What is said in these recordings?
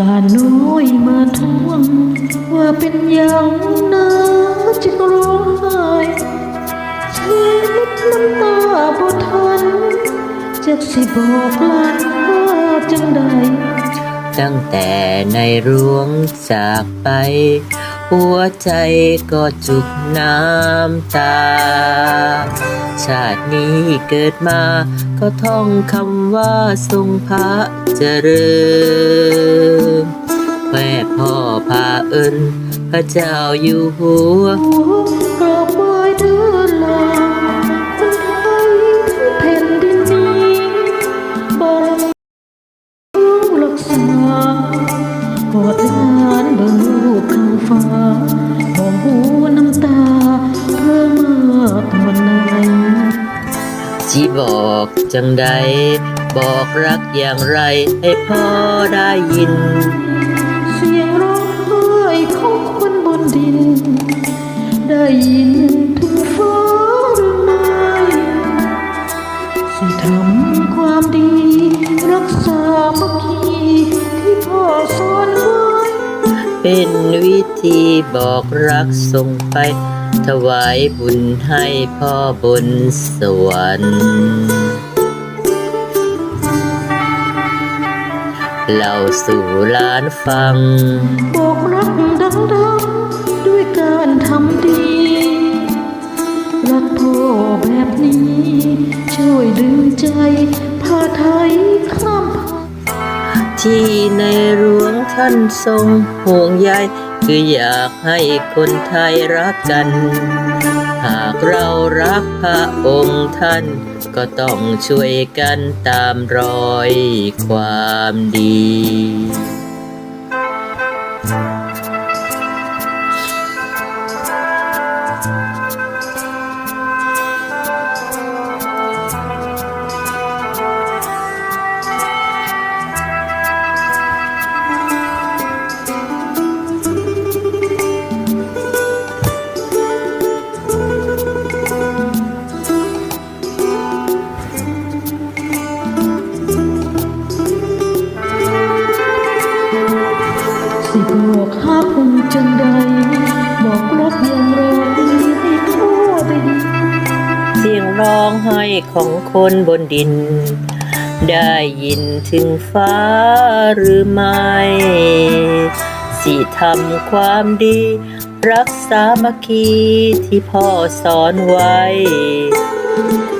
ลานน้อยมาทวง ว่าเป็นอย่างนาจึงร้องไห้ชีวิตน้ำตาบ่ทันจากสิบอกลานว่าจังใดตั้งแต่ในรวงจากไป หัวใจก็จุกน้ำตา ชาตินี้เกิดมา ก็ท่องคำว่าทรงพระเจริญแม่พ่อพาเอิญพระเจ้าอยู่หัวกราบไหว้เดินลาคนไทยทั้งแผ่นดินนี้บารมีรักษากอดลา เบิ่งรูปข้างฟ้าหอมหูน้ำตาเพื่อมาตอนไหนจีบอกจังใด บอกรักอย่างไรให้พ่อได้ยิน เสียงร้องไห้ของคนบนดิน ได้ยิน เป็นวิธีบอกรักส่งไป ถวายบุญให้พ่อบนสวรรค์เล่าสู่หลานฟัง บอกรักดัง ที่ในหลวงท่านทรงห่วงใยคืออยากให้คนไทยรักกัน หากเรารักพระองค์ท่าน ก็ต้องช่วยกันตามรอยความดี สิบอกหาคงจังใดบอกลบอย่างรอดีให้พ่อได้ยินเสียงร้องไห้ของคนบนดิน ได้ยินถึงฟ้าหรือไม่สิทำความดี รักษามัคคีที่พ่อสอนไว้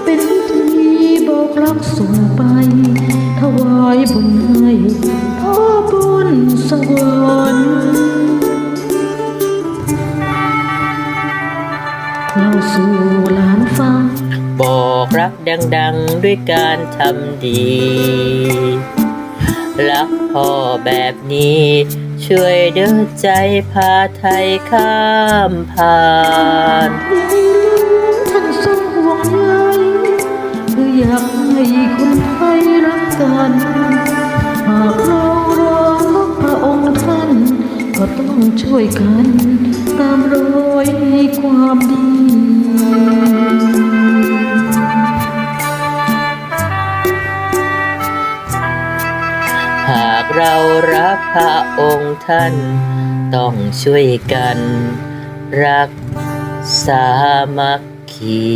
เป็นพิธีบอกรักส่งไปถวายบุญให้พ่อบนสวรร สู่หลานฟัง บอกรักดังๆด้วยการทำดี รักพ่อแบบนี้ ช่วยเดินใจพาไทยข้ามผ่านท่านทรงห่วงใยคืออยากให้คนไทยรักกันหากเรารักพระองค์ท่าน ก็ต้องช่วยกันตามรอย เรารักพระองค์ท่าน ต้องช่วยกัน รักสามัคคี